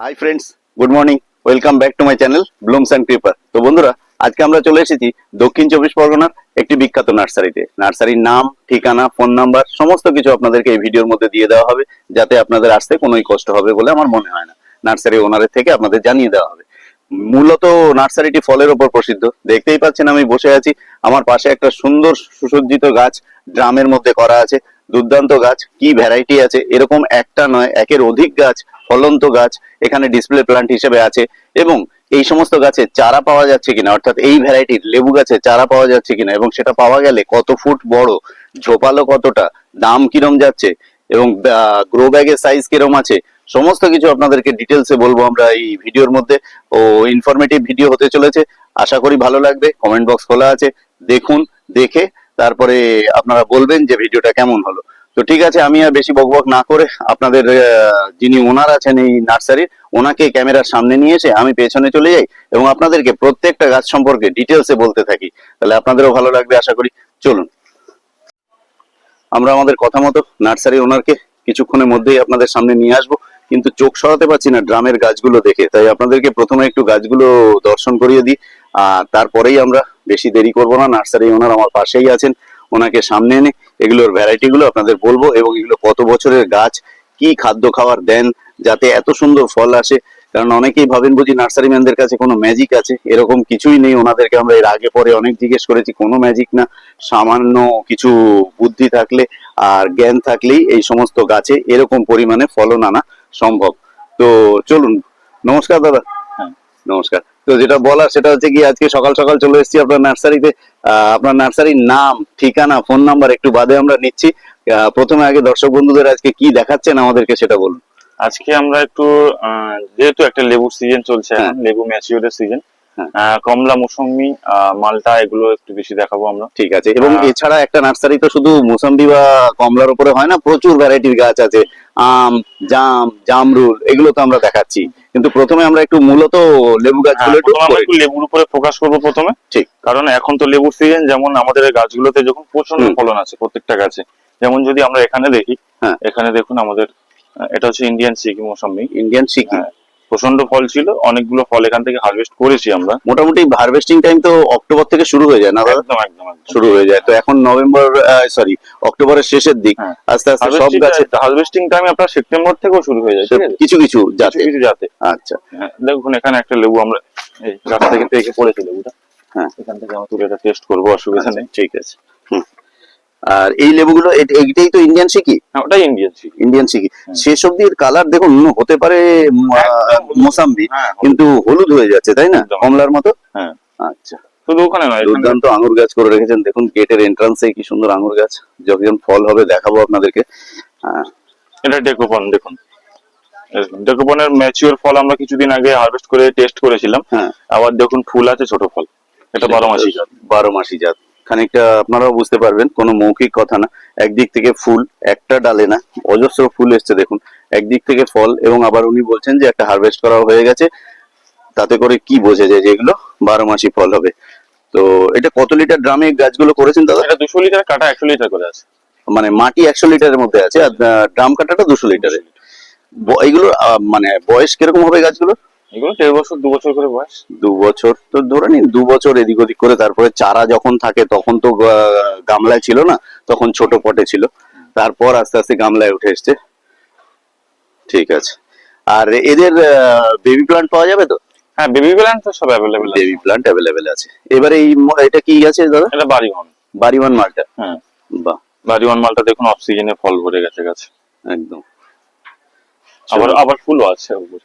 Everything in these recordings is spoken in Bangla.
Hi friends good morning welcome back to my channel blooms and paper তো বন্ধুরা, আজকে আমরা চলে এসেছি দক্ষিণ চব্বিশ পরগনার একটি বিখ্যাত নার্সারিতে। নার্সারির নাম, ঠিকানা, ফোন নাম্বার, সমস্ত কিছু আপনাদেরকে এই ভিডিওর মধ্যে দিয়ে দেওয়া হবে, যাতে আপনাদের আসতে কোনোই কষ্ট হবে বলে আমার মনে হয় না। নার্সারি ওনারের থেকে আপনাদের জানিয়ে দেওয়া হবে। মূলত নার্সারিটি ফলের ওপর প্রসিদ্ধ। দেখতেই পাচ্ছেন, আমি বসে আছি। আমার পাশে একটা সুন্দর সুসজ্জিত গাছ, ড্রামের মধ্যে করা আছে। দুর্দান্ত গাছ, কি ভ্যারাইটি আছে? এরকম একটা নয়, একের অধিক গাছ ফলন্ত গাছ এখানে ডিসপ্লে প্লান্ট হিসেবে আছে এবং এই সমস্ত গাছে চারা পাওয়া যাচ্ছে কিনা, অর্থাৎ এই ভ্যারাইটির লেবু গাছে চারা পাওয়া যাচ্ছে কিনা এবং সেটা পাওয়া গেলে কত ফুট বড়, ঝোপালো কতটা, দাম কিরম যাচ্ছে এবং গ্রো ব্যাগের সাইজ কিরম আছে, সমস্ত কিছু আপনাদেরকে ডিটেলসে বলব আমরা এই ভিডিওর মধ্যে। ও ইনফরমেটিভ ভিডিও হতে চলেছে। আশা করি ভালো লাগবে। কমেন্ট বক্স খোলা আছে। দেখুন, দেখে তারপরে আপনারা বলবেন যে ভিডিওটা কেমন হলো। তো ঠিক আছে, আমি আর বেশি বকবক না করে আপনাদের যিনি ওনার আছেন এই নার্সারির, ওনাকে ক্যামেরার সামনে নিয়ে এসে আমি পেছনে চলে যাই এবং আপনাদেরকে প্রত্যেকটা গাছ সম্পর্কে ডিটেলসে বলতে থাকি। তাহলে আপনাদেরও ভালো লাগবে আশা করি। চলুন। আমরা আমাদের কথা মতো নার্সারি ওনারকে কিছুক্ষণের মধ্যেই আপনাদের সামনে নিয়ে আসব। কিন্তু চোখ সরাতে পারছি না ড্রামের গাছগুলো দেখে। তাই আপনাদেরকে প্রথমে একটু গাছগুলো দর্শন করিয়ে দিই। আর তারপরেই আমরা বেশি দেরি করব না। নার্সারি ওনার আমার পাশেই আছেন। ওনাকে সামনে এনে এগুলোর ভ্যারাইটি গুলো আপনাদের বলব এবং এগুলো কত বছরের গাছ কি খাদ্য খাবার দেন যাতে এত সুন্দর ফল আসে। কারণ অনেকেই ভাবেন বুঝি নার্সারি ম্যানদের কাছে কোনো ম্যাজিক আছে এরকম কিছুই নেই। ওনাদেরকে আমরা এর আগে পরে অনেক জিজ্ঞেস করেছি কোনো ম্যাজিক না। সামান্য কিছু বুদ্ধি থাকলে আর জ্ঞান থাকলেই এই সমস্ত গাছে এরকম পরিমাণে ফলন আনা সম্ভব। তো চলুন নমস্কার দাদা। হ্যাঁ। নমস্কার। তো যেটা বলার সেটা হচ্ছে কি আজকে সকাল সকাল চলে এসেছি আপনার নার্সারিতে আপনার নার্সারির নাম ঠিকানা ফোন নাম্বার একটু বাদে আমরা নিচ্ছি। প্রথমে আগে দর্শক বন্ধুদের আজকে কি দেখাচ্ছেন আমাদেরকে সেটা বলুন। আজকে আমরা একটু আহ, যেহেতু একটা লেবুর সিজন চলছে লেবু ম্যাচিওরের সিজন হ্যাঁ। কমলা মৌসুমি মালটা এগুলো একটু বেশি দেখাবো আমরা। ঠিক আছে এবং এছাড়া একটা নার্সারি তো শুধু মোসাম্বি বা কমলার উপরে হয় না প্রচুর ভ্যারাইটির গাছ আছে আম জাম জামরুল এগুলো তো আমরা দেখাচ্ছি। কিন্তু প্রথমে আমরা একটু মূলত লেবু হ্যাঁ, গাছগুলো একটু লেবুর উপরে ফোকাস করব প্রথমে ঠিক। কারণ এখন তো লেবুর সিজন যেমন আমাদের গাছগুলোতে যখন প্রচণ্ড ফলন আছে প্রত্যেকটা গাছে যেমন যদি আমরা এখানে দেখি হ্যাঁ। এখানে দেখুন আমাদের এটা হচ্ছে ইন্ডিয়ান সিকি মৌসুমি ইন্ডিয়ান সিকি হ্যাঁ, প্রচণ্ড ফল ছিল অনেকগুলো ফল এখান থেকে হারভেস্ট করেছি আমরা। মোটামুটি হারভেস্টিং টাইম তো অক্টোবর থেকে শুরু হয়ে যায় না একদম একদম শুরু হয়ে যায়। তো এখন নভেম্বর সরি অক্টোবরের শেষের দিক। হ্যাঁ। আস্তে আস্তে সব গাছে হারভেস্টিং টাইম আপনার সেপ্টেম্বর থেকেও শুরু হয়ে যায় কিছু কিছু যাতে। কিছু জাতে আচ্ছা। হ্যাঁ, দেখুন এখানে একটা লেবু আমরা এই গাছ থেকে পেকে পড়েছে লেবুটা হ্যাঁ। এখান থেকে আমরা তুলে এটা টেস্ট করব অসুবিধা আচ্ছা, নেই। ঠিক আছে। হুম। আর এই লেবুগুলো এইটাই তো ইন্ডিয়ান সিকি? হ্যাঁ, ওটাই ইন্ডিয়ান সিকি। ইন্ডিয়ান সিকি। হুম। শেষ অব্দি এর কালার দেখুন হতে পারে। মোসাম্বি হ্যাঁ কিন্তু হলুদ হয়ে যাচ্ছে তাই না? কমলার মতো? হ্যাঁ। আচ্ছা। শুধু ওখানে নয় দুর্দান্ত আঙুর গাছ করে রেখেছেন। দেখুন গেটের এন্ট্রান্সে কি সুন্দর আঙুর গাছ। যখন ফল হবে দেখাবো আপনাদেরকে। এটা ডেকোপন দেখুন। ডেকোপনের ম্যাচিওর ফল আমরা কিছুদিন আগে হারভেস্ট করে টেস্ট করেছিলাম। হ্যাঁ। আবার দেখুন ফুল আছে ছোট ফল। এটা বারো মাসি জাত। বারো মাসি জাত। খানিকটা আপনারাও বুঝতে পারবেন কোনো মৌখিক কথা না। একদিক থেকে ফুল একটা ডালে না অজস্র ফুল এসছে দেখুন। একদিক থেকে ফল এবং আবার উনি বলছেন যে একটা হারভেস্ট করা হয়ে গেছে। তাতে করে কি বোঝা যায় যে এগুলো বারো মাসি ফল হবে। তো এটা কত লিটার ড্রামে গাছগুলো করেছেন দাদা? এটা দুশো লিটার কাটা একশো লিটার করে আছে। মানে মাটি একশো লিটারের মধ্যে আছে আর ড্রাম কাটাটা দুশো লিটারের। এগুলো মানে বয়স কীরকম হবে গাছগুলো এগুলো দেড় বছর দু বছর করে বয়স। দু বছর তো ধরে নিন দু বছর এদিক ওদিক করে তারপরে চারা যখন থাকে তখন তো গামলায় ছিল না তখন ছোট পটে ছিল। তারপর আস্তে আস্তে গামলায় উঠে এসছে। ঠিক আছে। আর এদের বেবি প্লান্ট পাওয়া যাবে তো? হ্যাঁ বেবি প্ল্যান্ট তো সব অ্যাভেলেবেল বেবি প্লান্ট অ্যাভেলেবেল আছে। এবারে এই এটা কি আছে দাদা? এটা বাড়িওয়ান বাড়িওয়ান মালটা? হ্যাঁ। বাহ। বাড়িওয়ান মালটা দেখুন অফ সিজনে ফল ভরে গেছে গাছে। একদম। আবার আবার ফুলও আছে উপরে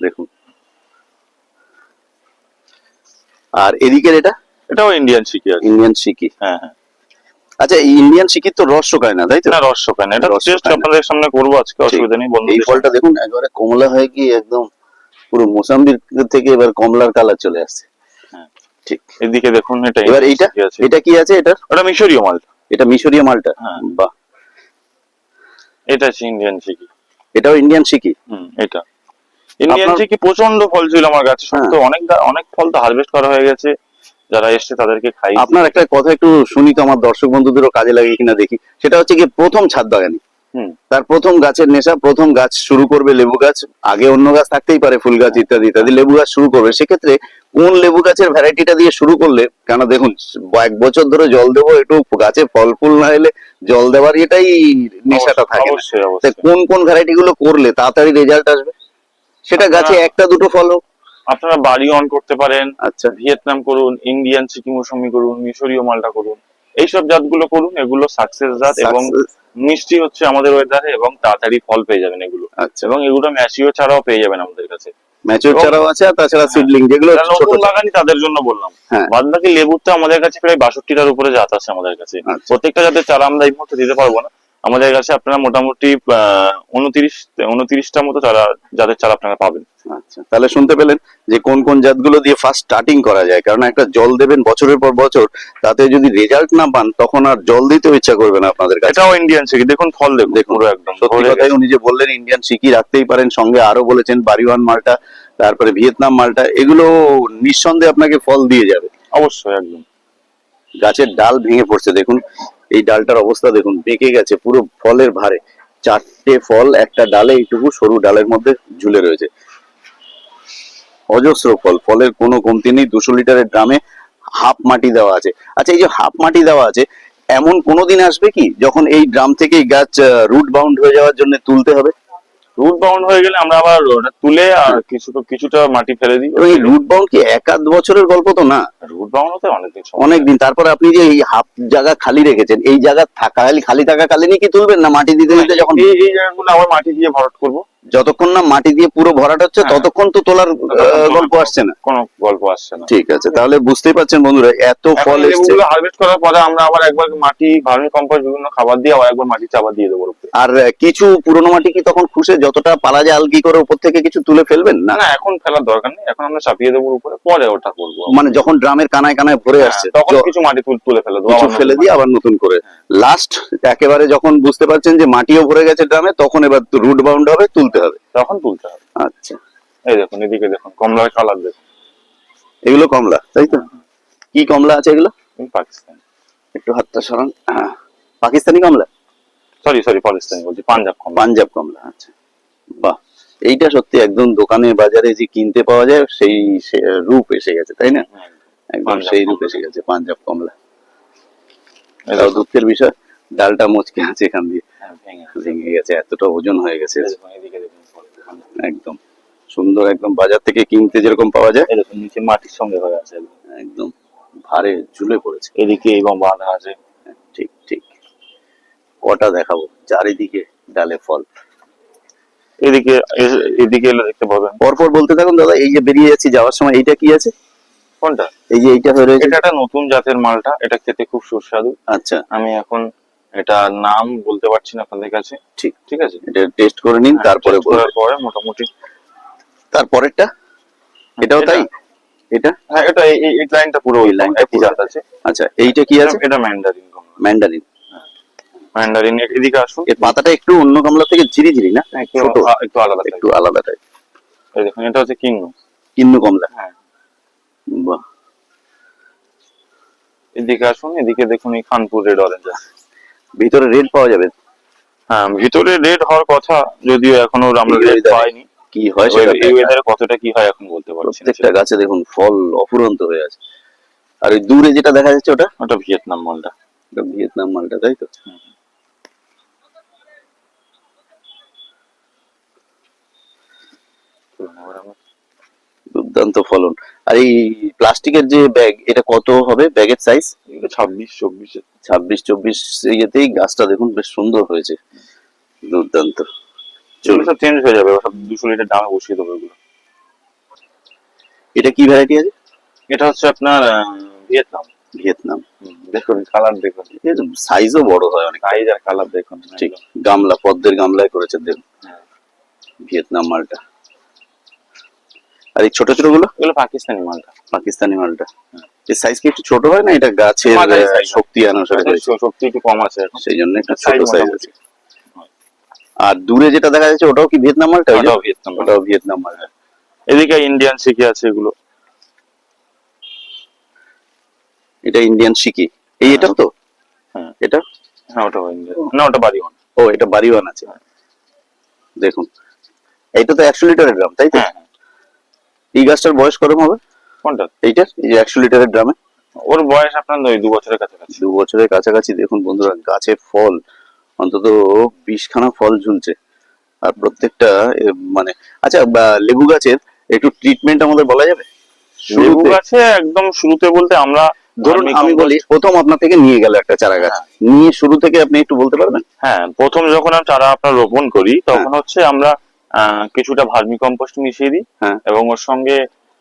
দেখুন। আর এদিকের এটা? এটাও ইন্ডিয়ান শিখি আছে। ইন্ডিয়ান সিকি হ্যাঁ হ্যাঁ। আচ্ছা ইন্ডিয়ান সিকির তো রস শোকায় না তাই তো? না রস শোকায় এটা টেস্ট আপনাদের সামনে করব আজকে অসুবিধা নেই এই ফলটা দেখুন একেবারে কমলা হয়ে গিয়ে একদম পুরো মোসাম্বির থেকে এবার কমলার কালার চলে আসছে। হ্যাঁ। ঠিক। এদিকে দেখুন এটা এবার এইটা? এটা কি আছে এটা ওটা মিশরীয় মাল এটা মিশরীয় মালটা? হ্যাঁ। বাহ। এটা ইন্ডিয়ান শিখি এটাও ইন্ডিয়ান সিকি হুম এটা। ইন্ডিয়ান আপনার- প্রচণ্ড ফল ছিল আমার গাছে হ্যাঁ। অনেক অনেক ফল তো হারভেস্ট করা হয়ে গেছে যারা এসছে তাদেরকে খাই আপনার একটা কথা একটু শুনি তো আমার দর্শক বন্ধুদেরও কাজে লাগে কিনা দেখি। সেটা হচ্ছে কি প্রথম ছাদ বাগানি। তার প্রথম গাছের নেশা প্রথম গাছ শুরু করবে লেবু গাছ আগে অন্য গাছ থাকতেই পারে ফুল গাছ ইত্যাদি ইত্যাদি লেবু গাছ শুরু করবে। সেক্ষেত্রে কোন লেবু গাছের ভ্যারাইটিটা দিয়ে শুরু করলে কেন দেখুন এক বছর ধরে জল দেবো একটু গাছে ফল ফুল না এলে জল দেওয়ার এটাই নেশাটা থাকে কোন কোন ভ্যারাইটি গুলো করলে তাড়াতাড়ি রেজাল্ট আসবে? সেটা গাছে একটা দুটো ফল হোক আপনারা বাড়ি অন করতে পারেন। আচ্ছা। ভিয়েতনাম করুন ইন্ডিয়ান সিকিম মৌসুমি করুন মিশরীয় মালটা করুন। এইসব জাতগুলো করুন এগুলো সাকসেস জাত এবং মিষ্টি হচ্ছে আমাদের ওয়েদারে এবং তাড়াতাড়ি ফল পেয়ে যাবেন এগুলো। আচ্ছা। এবং এগুলো ম্যাচিও ছাড়াও পেয়ে যাবেন আমাদের কাছে। এবং- চারাও আছে আর তাছাড়া সিডলিং যেগুলো ছোট। বাগানি তাদের জন্য বললাম। হ্যাঁ। বাদ বাকি লেবুর তো আমাদের কাছে প্রায় বাষট্টিটার উপরে জাত আছে আমাদের কাছে। আচ্ছা। প্রত্যেকটা জাতের চারা আমরা এই মুহূর্তে দিতে পারব না। আমাদের কাছে আপনারা মোটামুটি উনত্রিশ উনত্রিশটা মতো চারা জাতের চারা আপনারা পাবেন। আচ্ছা তাহলে শুনতে পেলেন যে কোন কোন জাতগুলো দিয়ে ফার্স্ট স্টার্টিং করা যায় কারণ একটা জল দেবেন বছরের পর বছর তাতে যদি রেজাল্ট না পান তখন আর জল দিতেও ইচ্ছা করবে না আপনাদের কাছে। এটাও ইন্ডিয়ান সিকি দেখুন ফল দেখুন দেখুন একদম সত্যি কথাই উনি যে বললেন ইন্ডিয়ান সিকি রাখতেই পারেন সঙ্গে আরও বলেছেন বাড়িওয়ান মালটা তারপরে ভিয়েতনাম মালটা এগুলো নিঃসন্দেহে আপনাকে ফল দিয়ে যাবে। অবশ্যই একদম। গাছের ডাল ভেঙে পড়ছে দেখুন এই ডালটার অবস্থা দেখুন বেঁকে গেছে পুরো ফলের ভারে। চারটে ফল, একটা ডালে এইটুকু সরু ডালের মধ্যে ঝুলে রয়েছে। অজস্র ফল, ফলের কোনো কমতি নেই, দুশো লিটারের ড্রামে হাফ মাটি দেওয়া আছে। আচ্ছা এই যে হাফ মাটি দেওয়া আছে, এমন কোনো দিন আসবে কি, যখন এই ড্রাম থেকে গাছ রুট বাউন্ড হয়ে যাওয়ার জন্য তুলতে হবে? রুট বাউন্ড হয়ে গেলে আমরা আবার ওটা তুলে আর কিছু কিছুটা মাটি ফেলে দিই। ওই এই রুট বাউন্ড কি এক আধ বছরের গল্প তো না? রুট বাউন্ড হতে অনেকদিন সময় অনেক দিন। তারপরে আপনি যে এই হাফ জায়গা খালি রেখেছেন এই জায়গা থাকা খালি থাকা কালীনই কি তুলবেন না? মাটি দিতে দিতে যখন এই এই জায়গাগুলো আবার মাটি দিয়ে ভরাট করব। যতক্ষণ না মাটি দিয়ে পুরো ভরাট হচ্ছে হ্যাঁ। ততক্ষণ তো তোলার গল্প আসছে না। কোনো গল্প আসছে না। ঠিক আছে তাহলে বুঝতেই পারছেন বন্ধুরা এত ফল এসছে। হারভেস্ট করার পরে আমরা আবার একবার মাটি ভার্মি কম্পোস্ট বিভিন্ন খাবার দিয়ে আবার একবার মাটি চাপা দিয়ে দেবো আর কিছু পুরনো মাটি কি তখন খুশে যতটা পারা যায় আলগি করে উপর থেকে কিছু তুলে ফেলবেন না? না এখন ফেলার দরকার নেই এখন আমরা চাপিয়ে দেবো উপরে পরে ওটা করব মানে যখন ড্রামের কানায় কানায় ভরে আসছে হ্যাঁ, তখন কিছু মাটি তুল- তুলে ফেলে দেবো ফেলে দিয়ে আবার নতুন করে। লাস্ট একেবারে যখন বুঝতে পারছেন যে মাটিও ভরে গেছে ড্রামে তখন এবার রুট বাউন্ড হবে তুলতে হবে। তখন তুলতে হবে। আচ্ছা। এই দেখুন এদিকে দেখুন কমলার কালার দেখুন। এগুলো কমলা তাই তো? কি কমলা আছে এগুলো? পাকিস্তান। একটু হাতটা সরান। পাকিস্তানি কমলা? সরি সরি পাকিস্তানি বলছি পাঞ্জাব কমলা। পাঞ্জাব কমলা আচ্ছা। বাহ এইটা সত্যি একদম দোকানে বাজারে যে কিনতে পাওয়া যায় সেই রূপ এসে গেছে তাই না? একদম সেই রূপ এসে গেছে পাঞ্জাব কমলা। দুঃখের বিষয়। ডালটা মুচকে আছে এখান দিয়ে। হ্যাঁ, ভেঙে। গেছে। এতটা ওজন হয়ে গেছে। একদম। সুন্দর একদম। বাজার থেকে কিনতে যেরকম পাওয়া যায়। এরকম নিচে মাটির সঙ্গে হয়ে আছে। একদম। একদম ভারে ঝুলে পড়েছে। এদিকে এবং বাঁধা আছে। ঠিক ঠিক। কটা দেখাবো? চারিদিকে ডালে ফল। এদিকে এদিকে এলে দেখতে পাবেন। পরপর বলতে থাকুন দাদা এই যে বেরিয়ে যাচ্ছি যাওয়ার সময় এইটা কি আছে? কোনটা? এই যে এইটা হয়ে রয়েছে। এটা একটা নতুন জাতের মালটা। এটা খেতে খুব সুস্বাদু। আচ্ছা। আমি এখন এটা নাম বলতে পারছি না আপনাদের কাছে। ঠিক। ঠিক আছে? এটা টেস্ট করে নিন তারপরে Test করার পরে মোটামুটি। তারপরেরটা? এটাও তাই? এটা? হ্যাঁ এটা এই এই- লাইনটা পুরো ওই লাইন একই জাত আছে। আচ্ছা এইটা কি আছে? এটা ম্যান্ডারিন ম্যান্ডারিন ম্যান্ডারিন এদিকে আসুন। এর পাতাটা একটু অন্য গামলা থেকে ঝিরি ঝিরি না? একটু ছোট। একটু আলাদা একটু আলাদা টাইপ এই দেখুন এটা হচ্ছে কিংনু কিন্নু কমলা হ্যাঁ। বাহ। এদিকে আসুন এদিকে দেখুন এই খানপুর রেড অরেঞ্জ ভিতরে রেড পাওয়া যাবে? হ্যাঁ ভিতরে রেড হওয়ার কথা যদিও এখনও আমরা রেড পাইনি কি হয় সেটা এই ওয়েদারে কতটা কি হয় এখন বলতে পারছি প্রত্যেকটা গাছে দেখুন ফল অফুরন্ত হয়ে আছে। আর ওই দূরে যেটা দেখা যাচ্ছে ওটা? ওটা ভিয়েতনাম মালটা। ওটা ভিয়েতনাম মালটা তাই তো? দুর্দান্ত ফলন। আর এই প্লাস্টিকের যে ব্যাগ এটা কত হবে ব্যাগের সাইজ ছাব্বিশ চব্বিশ ছাব্বিশ চব্বিশ ইয়েতেই গাছটা দেখুন বেশ সুন্দর হয়েছে। দুর্দান্ত। সব চেঞ্জ হয়ে যাবে সব দুশো লিটার দামে বসিয়ে দেবো এগুলো। এটা কি ভ্যারাইটি আছে? এটা হচ্ছে আপনার ভিয়েতনাম। ভিয়েতনাম। দেখুন কালার দেখুন। সাইজও বড় হয় অনেক সাইজ আর কালার দেখুন। ঠিক গামলা পদ্মের গামলায় করেছে দেখুন। হ্যাঁ। ভিয়েতনাম মালটা। আর এই ছোট ছোটগুলো? এগুলো পাকিস্তানি মালটা। পাকিস্তানি মালটা। এর সাইজ কি একটু ছোট হয় না? এটা গাছের। শক্তি অনুসারে শক্তি একটু কম আছে সেই জন্য একটু ছোট সাইজ আছে। আর দূরে যেটা দেখা যাচ্ছে ওটাও কি ভিয়েতনাম মালটা? ওটাও ভিয়েতনাম মাল। ওটাও ভিয়েতনাম মালটা এদিকে ইন্ডিয়ান শিখে আছে এগুলো। এটা ইন্ডিয়ান শিকি এই এটাও তো? হ্যাঁ। এটা? হ্যাঁ ওটা ইন্ডিয়ান না ওটা বাড়ি ওয়ান ও এটা বাড়িওয়ান আছে। দেখুন। এইটা তো একশো লিটারের ড্রাম তাই তো? হ্যাঁ হ্যাঁ। এই গাছটার বয়স কত হবে? কোনটা এইটার? এই যে একশো লিটারের ড্রামে? ওর বয়স আপনার ওই দু বছরের কাছাকাছি। দু বছরের কাছাকাছি দেখুন বন্ধুরা গাছে ফল অন্তত বিশখানা ফল ঝুলছে। আর প্রত্যেকটা মানে আচ্ছা লেবু গাছের একটু ট্রিটমেন্ট আমাদের বলা যাবে? লেবু গাছে একদম শুরুতে বলতে আমরা ধরুন আমি বলি প্রথম আপনার থেকে নিয়ে গেল একটা চারা গাছ। নিয়ে শুরু থেকে আপনি একটু বলতে পারবেন? হ্যাঁ প্রথম যখন আমি চারা আপনার রোপণ করি তখন হচ্ছে আমরা কিছুটা ভার্মি কম্পোস্ট মিশিয়ে দিই। হ্যাঁ। এবং ওর সঙ্গে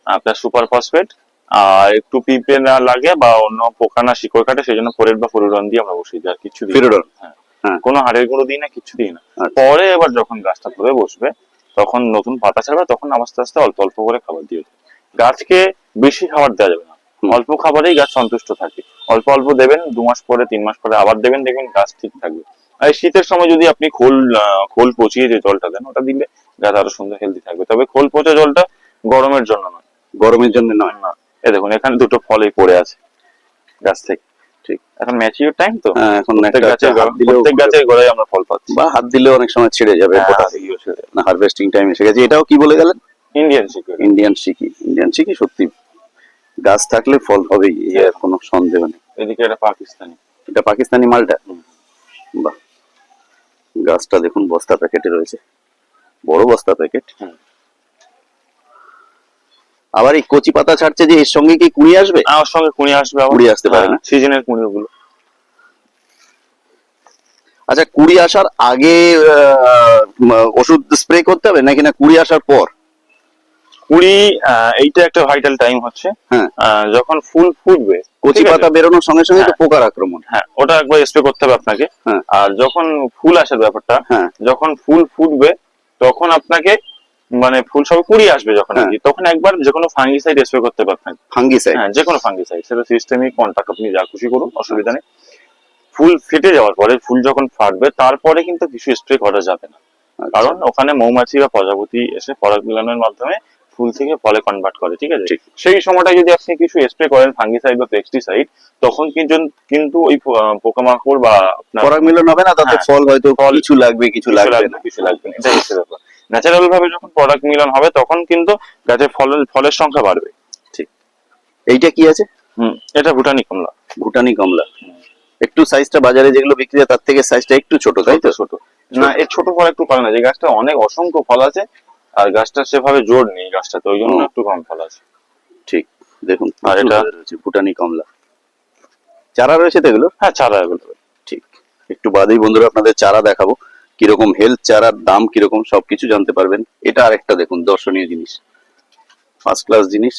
আপনার সুপার ফসফেট আর একটু পিঁপড়ে না লাগে বা অন্য পোকা না শিকড় কাটে সেই জন্য ফোরেট বা ফোরুরন দিয়ে আমরা বসিয়ে দিই আর কিছু হ্যাঁ। হ্যাঁ। কোনো হাড়ের গুঁড়ো দিই না কিছু দিই না। আচ্ছা। পরে এবার যখন গাছটা ধরে বসবে তখন নতুন পাতা ছাড়বে তখন আস্তে আস্তে অল্প অল্প করে খাবার দিয়ে দেবে। গাছকে বেশি খাবার দেওয়া যাবে না। অল্প খাবারেই গাছ সন্তুষ্ট থাকে। অল্প অল্প দেবেন দু মাস পরে তিন মাস পরে আবার দেবেন দেখবেন গাছ ঠিক থাকবে। শীতের সময় যদি আপনি খোল আহ, খোল পচিয়ে যে জলটা দেন ওটা দিলে গাছ আরও সুন্দর হেলদি থাকবে। তবে খোল পচা জলটা গরমের জন্য নয়। গরমের জন্য নয়। না এ দেখুন এখানে দুটো ফলই পড়ে আছে গাছ থেকে। ঠিক এখন ম্যাচিওর টাইম তো? হ্যাঁ, এখন প্রত্যেক গাছের গোড়ায় আমরা ফল পাচ্ছি। বা হাত দিলেও অনেক সময় ছিঁড়ে যাবে হ্যাঁ, না হারভেস্টিং টাইম এসে গেছে। এটাও কি বলে গেলেন? ইন্ডিয়ান সিকিউরিটি ইন্ডিয়ান শিখি ইন্ডিয়ান শিখি সত্যি গাছ থাকলে ফল হবেই এই আর কোনো সন্দেহ নেই। এদিকে এটা পাকিস্তানি। এটা পাকিস্তানি মালটা? বাহ। গাছটা দেখুন বস্তা প্যাকেটে রয়েছে। বড় বস্তা প্যাকেট। আবার এই কচি পাতা ছাড়ছে যে এর সঙ্গে কি কুড়ি আসবে? আর সঙ্গে কুড়ি আসবে কুড়ি আসতে পারে না? সিজনের কুড়ি ওগুলো আচ্ছা কুড়ি আসার আগে ওষুধ স্প্রে করতে হবে? নাকি না কুড়ি আসার পর? কুড়ি এইটা একটা ভাইটাল টাইম হচ্ছে। হ্যাঁ। যখন ফুল ফুটবে কচি পাতা বেরোনোর সঙ্গে সঙ্গে তো হ্যাঁ। পোকার আক্রমণ। হ্যাঁ ওটা একবার স্প্রে করতে হবে আপনাকে। হ্যাঁ। আর যখন ফুল আসার ব্যাপারটা যখন ফুল ফুটবে তখন আপনাকে মানে ফুল সব কুড়ি আসবে যখন তখন একবার যে কোনো ফাঙ্গিসাইড স্প্রে করতে পারবেন ফাঙ্গিসাইড হ্যাঁ যে কোনো ফাঙ্গিসাইড সেটা সিস্টেমিক কন্টাক্ট আপনি যা খুশি করুন অসুবিধা নেই। ফুল ফেটে যাওয়ার পরে ফুল যখন ফাটবে তারপরে কিন্তু কিছু স্প্রে করা যাবে না। আচ্ছা। কারণ ওখানে মৌমাছি বা প্রজাপতি এসে পরাগ মিলনের মাধ্যমে ফুল থেকে ফলে কনভার্ট করে ঠিক আছে? সেই সময়টা যদি আপনি কিছু স্প্রে করেন ফাঙ্গিসাইড বা পেস্টিসাইড তখন কিন্তু কিন্তু ওই পোকামাকড় বা পরাগ মিলন হবে না তাতে হ্যাঁ। ফল হয়তো ফল কিছু লাগবে কিছু লাগবে না। কিছু লাগবে না। এটাই হচ্ছে ব্যাপার। ন্যাচারাল ভাবে যখন প্রোডাক্ট মিলন হবে তখন কিন্তু গাছের ফলের ফলের সংখ্যা বাড়বে। ঠিক। এইটা কি আছে? হুম এটা ভুটানি কমলা। ভুটানি কমলা। একটু সাইজটা বাজারে যেগুলো বিক্রি হয় তার থেকে সাইজটা একটু ছোট তাই তো? ছোট। না এর ছোট ফল একটু ফল না। যে গাছটা অনেক অসংখ্য ফল আছে আর গাছটা সেভাবে জোর নেই গাছটা তো ওই জন্য একটু কম ফল আছে। ঠিক দেখুন আর এটা- রয়েছে ভুটানি কমলা। চারা রয়েছে তো এগুলো? হ্যাঁ চারা অ্যাভেলেবেল ঠিক একটু বাদেই বন্ধুরা আপনাদের চারা দেখাবো কীরকম হেলথ চারার দাম কীরকম সবকিছু জানতে পারবেন। এটা আরেকটা দেখুন দর্শনীয় জিনিস ফার্স্ট ক্লাস জিনিস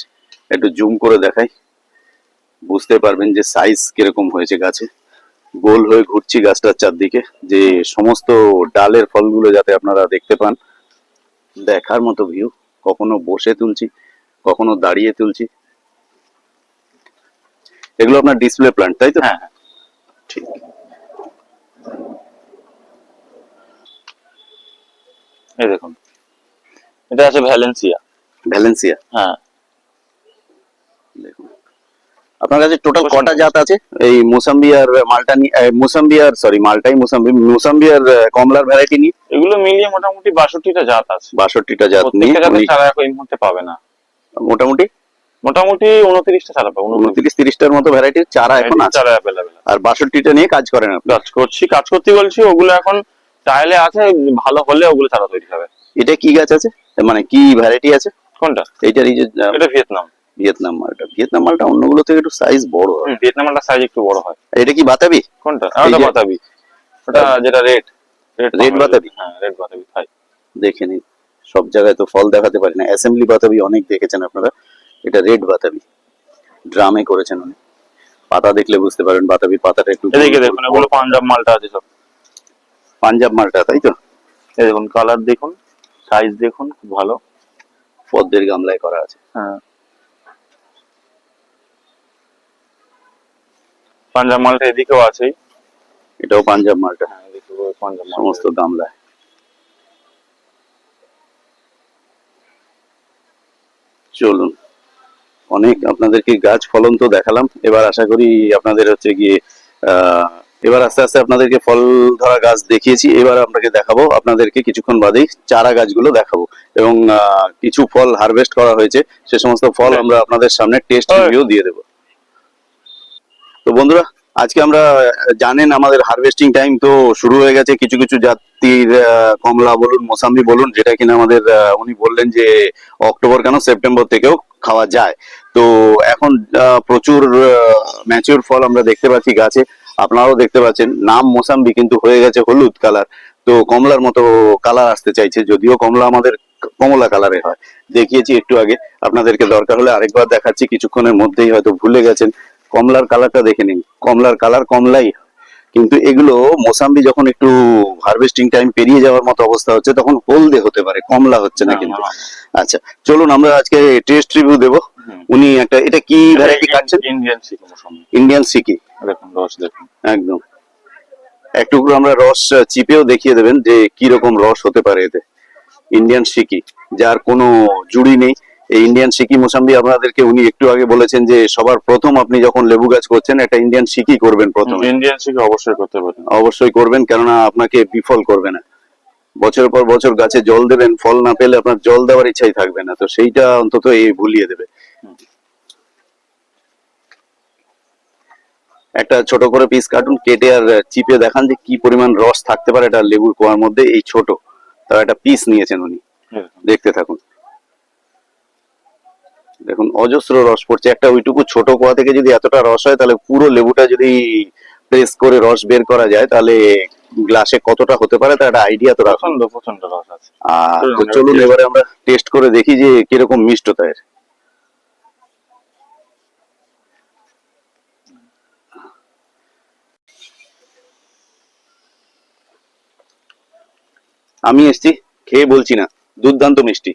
একটু জুম করে দেখাই। বুঝতে পারবেন যে সাইজ কীরকম হয়েছে গাছে। গোল হয়ে ঘুরছি গাছটার চারদিকে যে সমস্ত ডালের ফলগুলো যাতে আপনারা দেখতে পান দেখার মতো ভিউ কখনো বসে তুলছি কখনো দাঁড়িয়ে তুলছি। এগুলো আপনার ডিসপ্লে প্ল্যান্ট তাই তো? হ্যাঁ হ্যাঁ। ঠিক। এই দেখুন। এটা আছে ভ্যালেন্সিয়া ভ্যালেন্সিয়া হ্যাঁ। আপনার কাছে টোটাল কটা জাত আছে? এই মোসাম্বি আর মালটা নিয়ে মোসাম্বি আর সরি মালটাই মোসাম্বি। মোসাম্বি আর কমলার ভ্যারাইটি নিয়ে? এগুলো মিলিয়ে মোটামুটি বাষট্টিটা জাত আছে। বাষট্টিটা জাত। নিয়ে এখন এই মুহূর্তে পাবে না। মোটামুটি? মোটামুটি উনত্রিশটা চারা পাবে উনত্রিশ। তিরিশটার মতো ভ্যারাইটির চারা এখন চারা অ্যাভেলেবেল আর বাষট্টিটা নিয়ে কাজ করেন আপনি? কাজ করছি কাজ করতে বলছি ওগুলো এখন ট্রায়ালে আছে ভালো হলে ওগুলো চারা তৈরি হবে। এটা কি গাছ আছে? মানে কি ভ্যারাইটি আছে? কোনটা? এইটার এই যে এটা ভিয়েতনাম। ভিয়েতনাম মালটা। ভিয়েতনাম মালটা অন্যগুলো থেকে একটু সাইজ বড় হয়। হুম, ভিয়েতনামটা সাইজ একটু বড় হয়। এটা কি বাতাবি? কোনটা? ওটা বাতাবি। ওটা যেটা রেড রেড বাতাবি? হ্যাঁ রেড বাতাবি খাই দেখে নিন। সব জায়গায় তো ফল দেখাতে পারি না। অ্যাসেম্বলি বাতাবি অনেক দেখেছেন আপনারা। এটা রেড বাতাবি। ড্রামে করেছেন উনি। পাতা দেখলে বুঝতে পারেন বাতাবি পাতাটা একটু এদিকে দেখুন এগুলো পাঞ্জাব মালটা আছে সব। পাঞ্জাব মালটা তাই তো? এই দেখুন কালার দেখুন সাইজ দেখুন খুব ভালো। পদ্মের গামলায় করা আছে। হ্যাঁ। পাঞ্জাব মালটা এদিকেও আছে এটাও পাঞ্জাব মালটা। হ্যাঁ এদিকে পাঞ্জাব সমস্ত গামলায় চলুন। অনেক আপনাদেরকে গাছ ফলন তো দেখালাম। এবার আশা করি আপনাদের হচ্ছে গিয়ে আহ, এবার আস্তে আস্তে আপনাদেরকে ফল ধরা গাছ দেখিয়েছি। এবার আপনাকে দেখাবো আপনাদেরকে কিছুক্ষণ বাদেই চারা গাছগুলো দেখাবো। এবং আহ, কিছু ফল হারভেস্ট করা হয়েছে। সে সমস্ত ফল আমরা আপনাদের সামনে টেস্ট হ্যাঁ। রিভিউ দিয়ে দেবো। তো বন্ধুরা, আজকে আমরা জানেন আমাদের হারভেস্টিং টাইম তো শুরু হয়ে গেছে। কিছু কিছু জাতির কমলা বলুন, মোসাম্বি বলুন, যেটা কিনা আমাদের উনি বললেন যে অক্টোবর কেন সেপ্টেম্বর থেকেও খাওয়া যায়। তো এখন প্রচুর ম্যাচিউর ফল আমরা দেখতে পাচ্ছি গাছে। আপনারাও দেখতে পাচ্ছেন, নাম মোসাম্বি কিন্তু হয়ে গেছে হলুদ কালার তো কমলার মতো কালার আসতে চাইছে, যদিও কমলা আমাদের কমলা কালারে হয়। দেখিয়েছি একটু আগে, আপনাদেরকে দরকার হলে আরেকবার দেখাচ্ছি, কিছুক্ষণের মধ্যেই হয়তো ভুলে গেছেন। কমলার কালারটা দেখে নিন। কমলার কালার কমলাই। কিন্তু এগুলো মোসাম্বি যখন একটু হারভেস্টিং টাইম পেরিয়ে যাওয়ার মতো অবস্থা হচ্ছে তখন হলদে হতে পারে কমলা হচ্ছে না কিন্তু। আচ্ছা চলুন আমরা আজকে টেস্ট রিভিউ দেবো। উনি একটা এটা কি ভ্যারাইটি কাটছেন? ইন্ডিয়ান শিখো মোসাম্বি। ইন্ডিয়ান সিকি। দেখুন রস দেখুন। একদম। এক টুকরো আমরা রস চিপেও দেখিয়ে দেবেন যে কি রকম রস হতে পারে এতে। ইন্ডিয়ান সিকি যার কোনো জুড়ি নেই। এই ইন্ডিয়ান সিকি মোসাম্বি আপনাদেরকে উনি একটু আগে বলেছেন যে সবার প্রথম আপনি যখন লেবু গাছ করছেন একটা ইন্ডিয়ান সিকি করবেন প্রথমে। ইন্ডিয়ান শিখে অবশ্যই করতে পারেন অবশ্যই করবেন কেননা আপনাকে বিফল করবে না। বছরের পর বছর গাছে জল দেবেন ফল না পেলে আপনার জল দেওয়ার ইচ্ছাই থাকবে না। তো সেইটা অন্তত এই ভুলিয়ে দেবে। একটা ছোট করে পিস কাটুন কেটে আর চিপে দেখান যে কি পরিমাণ রস থাকতে পারে এটা লেবুর কোয়ার মধ্যে এই ছোট। তার একটা পিস নিয়েছেন উনি। দেখতে থাকুন। দেখুন অজস্র রস পড়ছে। একটা ওইটুকু ছোট কোয়া থেকে যদি এতটা রস হয় তাহলে পুরো লেবুটা যদি প্রেস করে রস বের করা যায় তাহলে গ্লাসে কতটা হতে পারে তার একটা আইডিয়া তো রাখুন। প্রচণ্ড রস আছে। আর চলুন এবারে আমরা টেস্ট করে দেখি যে কীরকম মিষ্টতা এর। আমি এসছি খেয়ে বলছি না দুর্দান্ত মিষ্টি।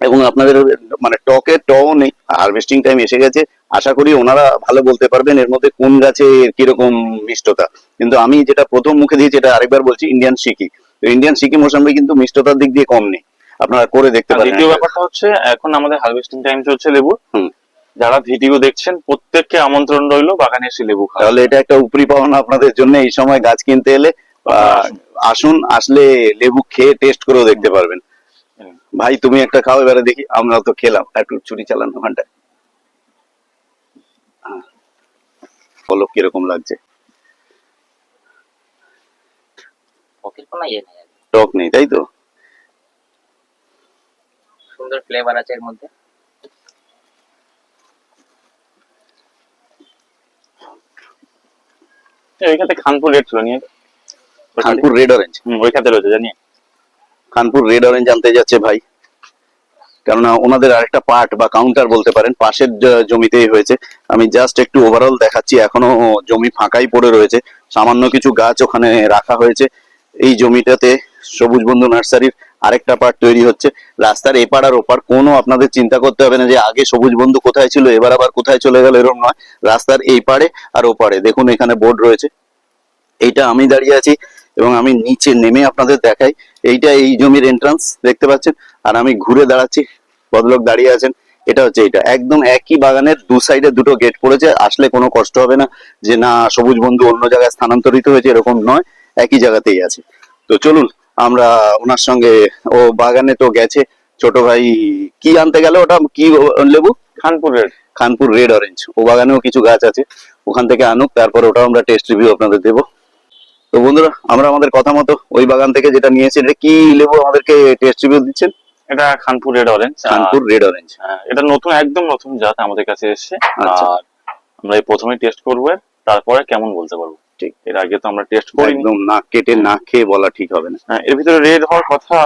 এবং আপনাদের মানে টকে টও নেই হারভেস্টিং টাইম এসে গেছে। আশা করি ওনারা ভালো বলতে পারবেন এর মধ্যে কোন গাছে কীরকম মিষ্টতা। কিন্তু আমি যেটা প্রথম মুখে দিয়েছি এটা আরেকবার বলছি ইন্ডিয়ান সিকি। তো ইন্ডিয়ান সিকি মোসাম্বি কিন্তু মিষ্টতার দিক দিয়ে কম নেই। আপনারা করে দেখতে পারেন। দ্বিতীয় ব্যাপারটা হচ্ছে এখন আমাদের হারভেস্টিং টাইম চলছে লেবু। যারা ভিডিও দেখছেন প্রত্যেককে আমন্ত্রণ রইল বাগানে এসে লেবু খাওয়া তাহলে এটা একটা উপরি পাওনা আপনাদের জন্য। এই সময় গাছ কিনতে এলে আহ, আসুন আসলে লেবু খেয়ে টেস্ট করেও দেখতে পারবেন। ভাই তুমি একটা খাও এবারে দেখি আমরা তো খেলাম একটু চুরি চালান ওখানটায় হ্যাঁ। বলো কীরকম লাগছে? ইয়ে। টক নেই তাই তো? সুন্দর ফ্লেভার আছে এর মধ্যে। এই ওই খাতে খানপুর রেট ছিল নিয়ে। খানপুর রেড অরেঞ্জ হুম, ওই খাতে রয়েছে জানি খানপুর রেড অরেঞ্জ আনতে যাচ্ছে ভাই। কেননা ওনাদের আরেকটা পার্ট বা কাউন্টার বলতে পারেন, পাশের জমিতেই হয়েছে। আমি জাস্ট একটু ওভারঅল দেখাচ্ছি, এখনও জমি ফাঁকাই পড়ে রয়েছে। সামান্য কিছু গাছ ওখানে রাখা হয়েছে। এই জমিটাতে সবুজ বন্ধু নার্সারির আরেকটা পার্ট তৈরি হচ্ছে। রাস্তার এপার আর ওপার কোনো আপনাদের চিন্তা করতে হবে না যে আগে সবুজ বন্ধু কোথায় ছিল, এবার আবার কোথায় চলে গেল, এরকম নয়। রাস্তার এই পারে আর ওপারে। দেখুন, এখানে বোর্ড রয়েছে। এইটা আমি দাঁড়িয়ে আছি এবং আমি নিচে নেমে আপনাদের দেখাই। এইটা এই জমির এন্ট্রান্স দেখতে পাচ্ছেন? আর আমি ঘুরে দাঁড়াচ্ছি ভদ্রলোক দাঁড়িয়ে আছেন। এটা হচ্ছে এটা একদম একই বাগানের দু সাইডে দুটো গেট পড়েছে। আসলে কোনো কষ্ট হবে না যে না সবুজ বন্ধু অন্য জায়গায় স্থানান্তরিত হয়েছে এরকম নয়। একই জায়গাতেই আছে। তো চলুন আমরা ওনার সঙ্গে ও বাগানে তো গেছে। ছোট ভাই কি আনতে গেল ওটা? কি লেবু? Khanpur red Khanpur red orange ও বাগানেও কিছু গাছ আছে। ওখান থেকে আনুক তারপর ওটাও আমরা টেস্ট রিভিউ আপনাদের দেবো। তো বন্ধুরা আমরা আমাদের কথা মতো ওই বাগান থেকে যেটা নিয়েছি এটা কি লেবু আমাদেরকে টেস্ট রিভিউ দিচ্ছেন? এটা Khanpur red orange Khanpur red orange এটা নতুন একদম নতুন জাত আমাদের কাছে এসেছে। আচ্ছা। আর আমরা এই প্রথমে টেস্ট করব তারপরে কেমন বলতে পারব? ঠিক। এর আগে তো আমরা টেস্ট করি একদম না কেটে না খেয়ে বলা ঠিক হবে না। হ্যাঁ, এর ভিতরে রেড হওয়ার কথা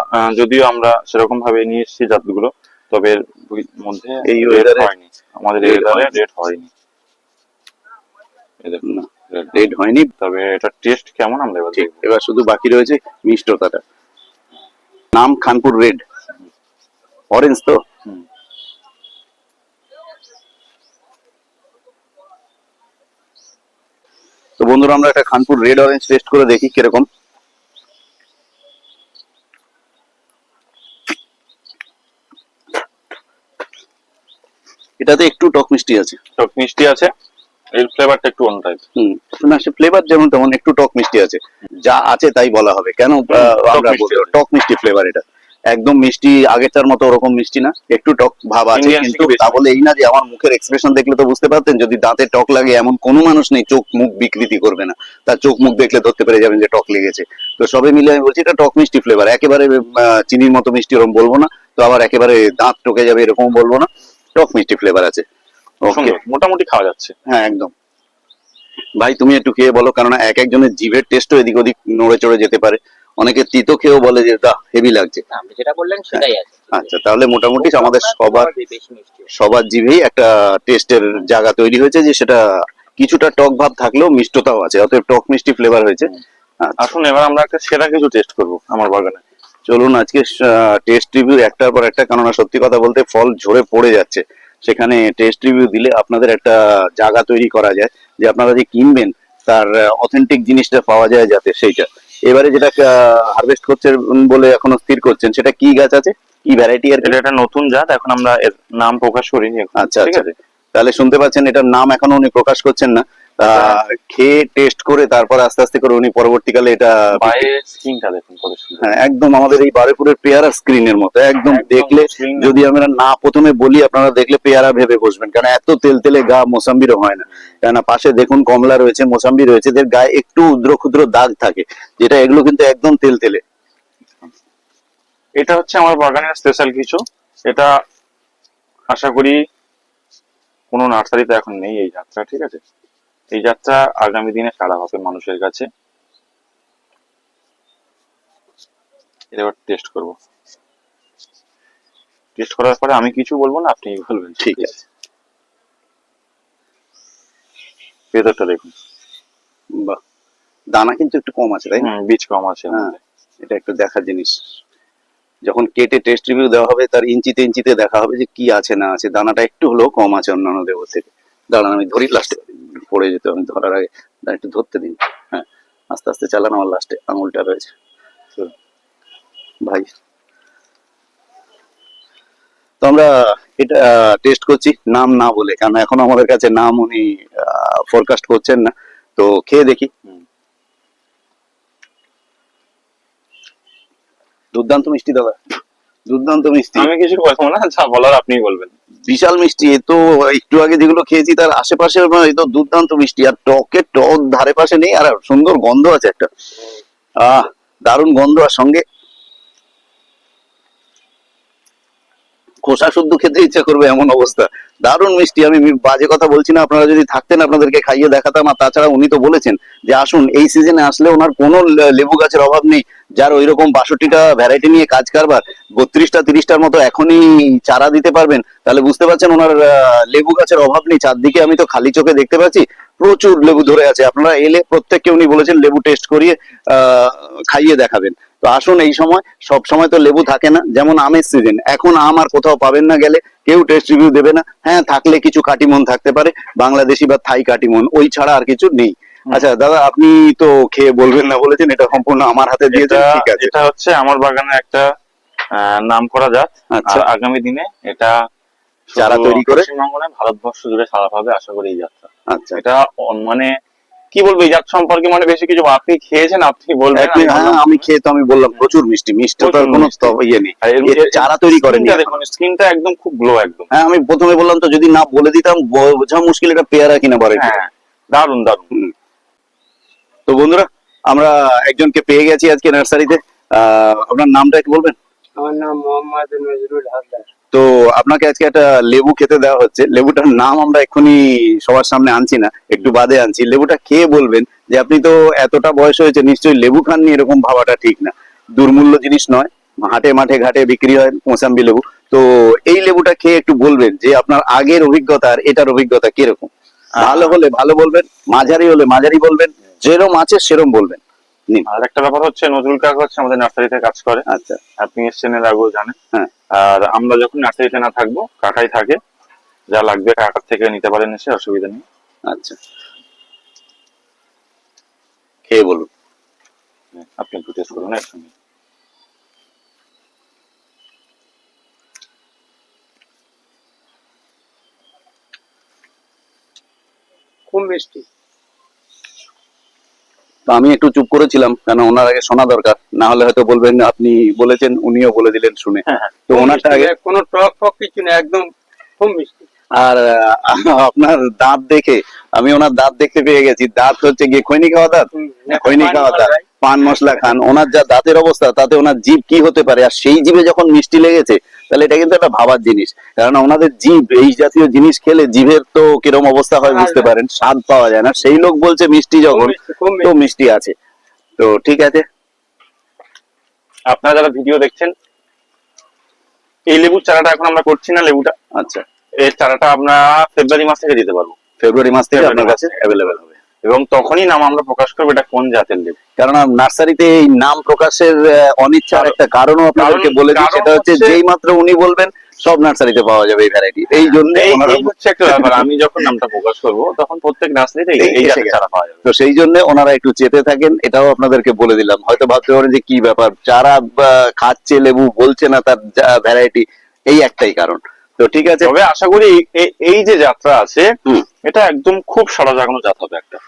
যদিও আমরা সেরকম ভাবে নিয়ে এসেছি জাতগুলো তবে এর মধ্যে এই হয়নি। আমাদের weather হয়নি। রেড হয়নি। এই দেখুন। না। রেড হয়নি তবে এটা টেস্ট কেমন আমরা এবার এবার শুধু বাকি রয়েছে মিষ্টতাটা। নাম খানপুর রেড অরেঞ্জ তো? তো বন্ধুরা আমরা একটা খানপুর রেড অরেঞ্জ টেস্ট করে দেখি কীরকম। এটাতে একটু টক মিষ্টি আছে। টক মিষ্টি আছে। এর ফ্লেভারটা একটু অন্য টাইপ না সে ফ্লেভার যেমন তেমন একটু টক মিষ্টি আছে। যা আছে তাই বলা হবে। কেন আমরা বলব, টক মিষ্টি ফ্লেভার এটা। একদম মিষ্টি আগেরটার মতো ওরকম মিষ্টি না। একটু টক ভাব আছে কিন্তু তা বলে এই না যে আমার মুখের এক্সপ্রেশন দেখলে তো বুঝতে পারতেন যদি দাঁতে টক লাগে এমন কোনো মানুষ নেই চোখ মুখ বিকৃতি করবে না। তার চোখ মুখ দেখলে ধরতে পেরে যাবেন যে টক লেগেছে। তো সবে মিলে আমি বলছি এটা টক মিষ্টি ফ্লেভার একেবারে চিনির মতো মিষ্টি ওরকম বলব না। তো আবার একেবারে দাঁত টকে যাবে এরকম বলব না। টক মিষ্টি ফ্লেভার আছে। সুন্দর মোটামুটি খাওয়া যাচ্ছে। হ্যাঁ একদম। ভাই তুমি একটু খেয়ে বলো কারণ এক একজনের জিভের টেস্টও এদিক ওদিক নড়ে চড়ে যেতে পারে। অনেকে তিতো খেয়েও বলে যে দা হেভি লাগছে। আপনি যেটা বললেন সেটাই আছে। আচ্ছা তাহলে মোটামুটি আমাদের সবার সবার জিভেই একটা টেস্টের জায়গা তৈরি হয়েছে যে সেটা কিছুটা টক ভাব থাকলেও মিষ্টতাও আছে অতএব টক মিষ্টি ফ্লেভার হয়েছে। আচ্ছা, আসুন এবার আমরা একটা সেরা কিছু টেস্ট করব আমার বাগানে। চলুন আজকে টেস্ট রিভিউ একটার পর একটা কেননা সত্যি কথা বলতে ফল ঝরে পড়ে যাচ্ছে। সেখানে টেস্ট রিভিউ দিলে আপনাদের একটা জায়গা তৈরি করা যায় যে আপনারা যে কিনবেন তার অথেন্টিক জিনিসটা পাওয়া যায় যাতে সেইটা। এবারে যেটা হারভেস্ট করছেন বলে এখনও স্থির করছেন সেটা কি গাছ আছে? কি ভ্যারাইটি আর এটা একটা নতুন জাত এখন আমরা নাম প্রকাশ করিনি আচ্ছা ঠিক আচ্ছা। আছে? তাহলে শুনতে পাচ্ছেন এটার নাম এখনও উনি প্রকাশ করছেন না। খেয়ে টেস্ট করে তারপর আস্তে আস্তে করে উনি পরবর্তীকালে এটা স্কিনটা দেখুন কত সুন্দর। হ্যাঁ, একদম আমাদের এই বারেপুরের পেয়ারা স্ক্রিনের মতো। একদম একদম দেখলে যদি আমরা না প্রথমে বলি আপনারা দেখলে পেয়ারা ভেবে বসবেন। কারণ এত তেল তেলে গা মোসাম্বিরও হয় না। কেননা পাশে দেখুন কমলা রয়েছে মোসাম্বি রয়েছে এদের গায়ে একটু উদ্র ক্ষুদ্র দাগ থাকে যেটা এগুলো কিন্তু একদম তেল তেলে। এটা হচ্ছে আমার বাগানের স্পেশাল কিছু। এটা আশা করি কোনো নার্সারিতে এখন নেই এই যাত্রা ঠিক আছে? এই যাত্রা আগামী দিনে সারা হবে মানুষের কাছে। এবার টেস্ট করব। টেস্ট করার পরে আমি কিছু বলব না আপনি বলবেন ঠিক আছে। ভেতরটা দেখুন। বাহ দানা কিন্তু একটু কম আছে তাই না? বীজ কম আছে হ্যাঁ এটা একটু দেখার জিনিস। যখন কেটে টেস্ট রিভিউ দেওয়া হবে তার ইঞ্চিতে ইঞ্চিতে দেখা হবে যে কি আছে না আছে। দানাটা একটু হলেও কম আছে অন্যান্য দেবর থেকে। দাঁড়ান আমি ধরি লাস্টে পড়ে যেতে আমি ধরার আগে। একটু ধরতে দিন। হ্যাঁ আস্তে আস্তে চালান আমার লাস্টে আঙুলটা রয়েছে। তো, ভাই। তো আমরা এটা টেস্ট করছি নাম না বলে। কারণ এখন আমাদের কাছে নাম উনি ফোরকাস্ট করছেন না। তো খেয়ে দেখি। দুর্দান্ত মিষ্টি দাদা। দুর্দান্ত মিষ্টি। আমি কিছু বলব না যা বলার আপনি বলবেন। বিশাল মিষ্টি এ তো একটু আগে যেগুলো খেয়েছি তার আশেপাশে এ তো দুর্দান্ত মিষ্টি। আর টকে টক ধারে পাশে নেই আর সুন্দর গন্ধ আছে একটা। আহ দারুণ গন্ধ আর সঙ্গে খোসা শুদ্ধ খেতে ইচ্ছা করবে এমন অবস্থা। দারুণ মিষ্টি, আমি বাজে কথা বলছি না, আপনারা যদি থাকতেন আপনাদেরকে খাইয়ে দেখাতাম, আর তাছাড়া উনি তো বলেছেন যে আসুন, এই সিজনে আসলে ওনার কোনো লেবু গাছের অভাব নেই, যার ওই রকম বাষট্টিটা ভ্যারাইটি নিয়ে কাজ কারবার, বত্রিশটা, তিরিশটার মতো এখনই চারা দিতে পারবেন, তাহলে বুঝতে পারছেন ওনার লেবু গাছের অভাব নেই, চারদিকে আমি তো খালি চোখে দেখতে পাচ্ছি, প্রচুর লেবু ধরে আছে। আপনারা এলে প্রত্যেককে উনি বলেছেন লেবু টেস্ট করিয়ে খাইয়ে দেখাবেন। তো আসুন এই সময় সব সময় তো লেবু থাকে না যেমন আমের সিজন এখন আম আর কোথাও পাবেন না গেলে কেউ টেস্ট রিভিউ দেবে না। হ্যাঁ থাকলে কিছু কাটিমন থাকতে পারে বাংলাদেশি বা থাই কাটিমন ওই ছাড়া আর কিছু নেই। আচ্ছা দাদা আপনি তো খেয়ে বলবেন না বলেছেন এটা সম্পূর্ণ আমার হাতে এটা ঠিক আছে। এটা হচ্ছে আমার বাগানে একটা আহ, নাম করা যাক আচ্ছা। আর আগামী দিনে এটা চারা তৈরি করে? পশ্চিমবঙ্গ ভারতবর্ষ জুড়ে সারা হবে আশা করি এই যাত্রা আচ্ছা। এটা মানে কি বলব? এই জাত সম্পর্কে মানে বেশি কিছু আপনি খেয়েছেন আপনি বলবেন? আমি হ্যাঁ আমি খেয়ে তো আমি বললাম প্রচুর মিষ্টি মিষ্টি তো কোনো স্তব- ইয়ে নেই। চারা তৈরি করেনি। দেখুন স্কিনটা একদম খুব গ্লো একদম। হ্যাঁ আমি প্রথমে বললাম তো যদি না বলে দিতাম বোঝা মুশকিল এটা পেয়ারা কিনা বলে হ্যাঁ দারুণ দারুণ তো বন্ধুরা আমরা একজনকে পেয়ে গেছি আজকে নার্সারিতে। আহ, আপনার নামটা একটু বলবেন? আমার নাম মোহাম্মদ নজরুল হালদার। তো আপনাকে আজকে একটা লেবু খেতে দেওয়া হচ্ছে। লেবুটার নাম আমরা এক্ষুনি সবার সামনে আনছি না একটু বাদে আনছি। লেবুটা খেয়ে বলবেন? যে আপনি তো এতটা বয়স হয়েছে নিশ্চয়ই লেবু খাননি এরকম ভাবাটা ঠিক না। দুর্মূল্য জিনিস নয় হাটে মাঠে ঘাটে বিক্রি হয় মোসাম্বি লেবু। তো এই লেবুটা খেয়ে একটু বলবেন যে আপনার আগের অভিজ্ঞতা আর এটার অভিজ্ঞতা কীরকম? ভালো হলে ভালো বলবেন মাঝারি হলে মাঝারি বলবেন যেরম আছে সেরম বলবেন। আর একটা ব্যাপার হচ্ছে নজরুল কাকা হচ্ছে আমাদের নার্সারিতে কাজ করে। আচ্ছা। আপনি এসছেন এর আগেও জানেন। হ্যাঁ। আর আমরা যখন নার্সারিতে না থাকব কাকাই থাকে যা লাগবে কাকার থেকে নিতে পারেন এসে অসুবিধা নেই। আচ্ছা। খেয়ে বলুন। আপনি একটু টেস্ট করুন একসঙ্গে খুব মিষ্টি? তো আমি একটু চুপ করেছিলাম কেন ওনার আগে শোনা দরকার। না হলে হয়তো বলবেন আপনি বলেছেন উনিও বলে দিলেন শুনে। তো ওনারটা আগে কোনো টক ফক কিছু না একদম খুব মিষ্টি। আর আপনার দাঁত দেখে আমি ওনার দাঁত দেখতে পেয়ে গেছি। দাঁত হচ্ছে গিয়ে খৈনি খাওয়া দাঁত? খৈনি খাওয়া দাঁত। পান মশলা খান ওনার যা দাঁতের অবস্থা তাতে ওনার জিভ কি হতে পারে? আর সেই জিভে যখন মিষ্টি লেগেছে তাহলে এটা কিন্তু একটা ভাবার জিনিস। কারণ ওনাদের জিভ এই জাতীয় জিনিস খেলে জিভের তো কিরম অবস্থা হয় বুঝতে পারেন স্বাদ পাওয়া যায় না। সেই লোক বলছে মিষ্টি যখন তো মিষ্টি। আছে। তো ঠিক আছে। আপনারা যারা ভিডিও দেখছেন এই লেবুর চারাটা এখন আমরা করছি না লেবুটা। আচ্ছা। এর চারাটা আমরা ফেব্রুয়ারি মাস থেকে দিতে পারব। ফেব্রুয়ারি মাস থেকে আপনার কাছে অ্যাভেলেবেল হবে। এবং তখনই নাম আমরা প্রকাশ করব এটা কোন জাতের লেবু? কারণ নার্সারিতে এই নাম প্রকাশের অনিচ্ছার একটা কারণও আপনাদেরকে বলে দিই সেটা হচ্ছে যেই মাত্র উনি বলবেন সব নার্সারিতে পাওয়া যাবে এই ভ্যারাইটি এই জন্য হচ্ছে একটা ব্যাপার আমি যখন নামটা প্রকাশ করব তখন প্রত্যেক নার্সারিতে এই জাতের চারা পাওয়া যাবে। তো সেই জন্য ওনারা একটু চেতে থাকেন এটাও আপনাদেরকে বলে দিলাম। হয়তো ভাবতে পারেন যে কি ব্যাপার যারা খাচ্ছে লেবু বলছে না তার ভ্যারাইটি এই একটাই কারণ। তো ঠিক আছে। তবে আশা করি এই- যে যাত্রা আছে। এটা একদম খুব সারা জাগানো জাত হবে একটা।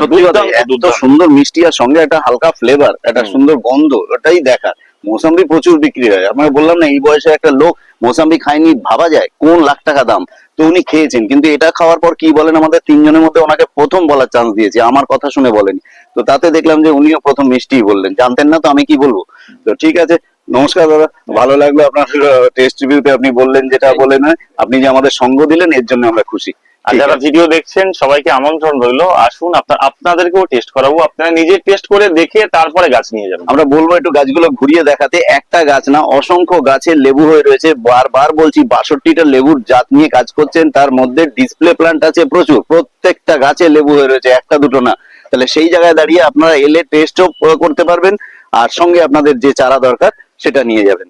সত্যি কথা এত সুন্দর মিষ্টি আর সঙ্গে একটা হালকা ফ্লেভার একটা সুন্দর গন্ধ ওটাই দেখার মৌসাম্বি প্রচুর বিক্রি হয়। আপনাকে বললাম না এই বয়সে একটা লোক মৌসাম্বি খায়নি ভাবা যায় কোন লাখ টাকা দাম তো উনি খেয়েছেন। কিন্তু এটা খাওয়ার পর কি বলেন আমাদের তিনজনের মধ্যে ওনাকে প্রথম বলার চান্স দিয়েছি আমার কথা শুনে বলেনি। তো তাতে দেখলাম যে উনিও প্রথম মিষ্টি বললেন। জানতেন না তো আমি কি বলব? তো ঠিক আছে নমস্কার দাদা ভালো লাগল আপনার টেস্ট রিভিউতে আপনি বললেন যেটা বলে বলেন আপনি যে আমাদের সঙ্গ দিলেন এর জন্য আমরা খুশি। আর যারা ভিডিও দেখছেন সবাইকে আমন্ত্রণ রইল। আসুন আপনার আপনাদেরকেও টেস্ট করাবো। আপনারা নিজে টেস্ট করে দেখে তারপরে গাছ নিয়ে যাবেন। আমরা বলব একটু গাছগুলো ঘুরিয়ে দেখাতে। একটা গাছ না অসংখ্য গাছের লেবু হয়ে রয়েছে। বারবার বলছি বাষট্টিটা লেবুর জাত নিয়ে কাজ করছেন। তার মধ্যে ডিসপ্লে প্লান্ট আছে প্রচুর। প্রত্যেকটা গাছে লেবু হয়ে রয়েছে একটা দুটো না। তাহলে সেই জায়গায় দাঁড়িয়ে আপনারা এলে টেস্টও করতে পারবেন। আর সঙ্গে আপনাদের যে চারা দরকার সেটা নিয়ে যাবেন।